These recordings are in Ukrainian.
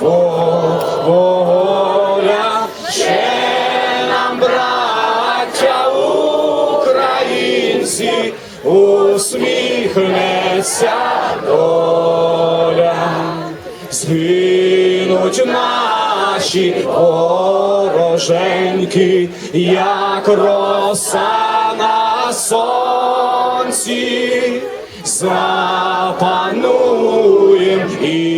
воля ще нам, браття українці, усміхнеться доля, згинуть наші вороженьки, як роса на сонці, запануєм і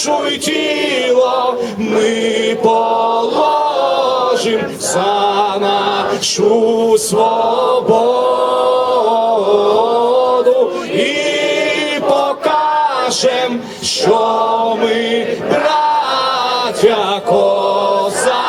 душу й тіло ми положим за нашу свободу і покажем, що ми браття козацького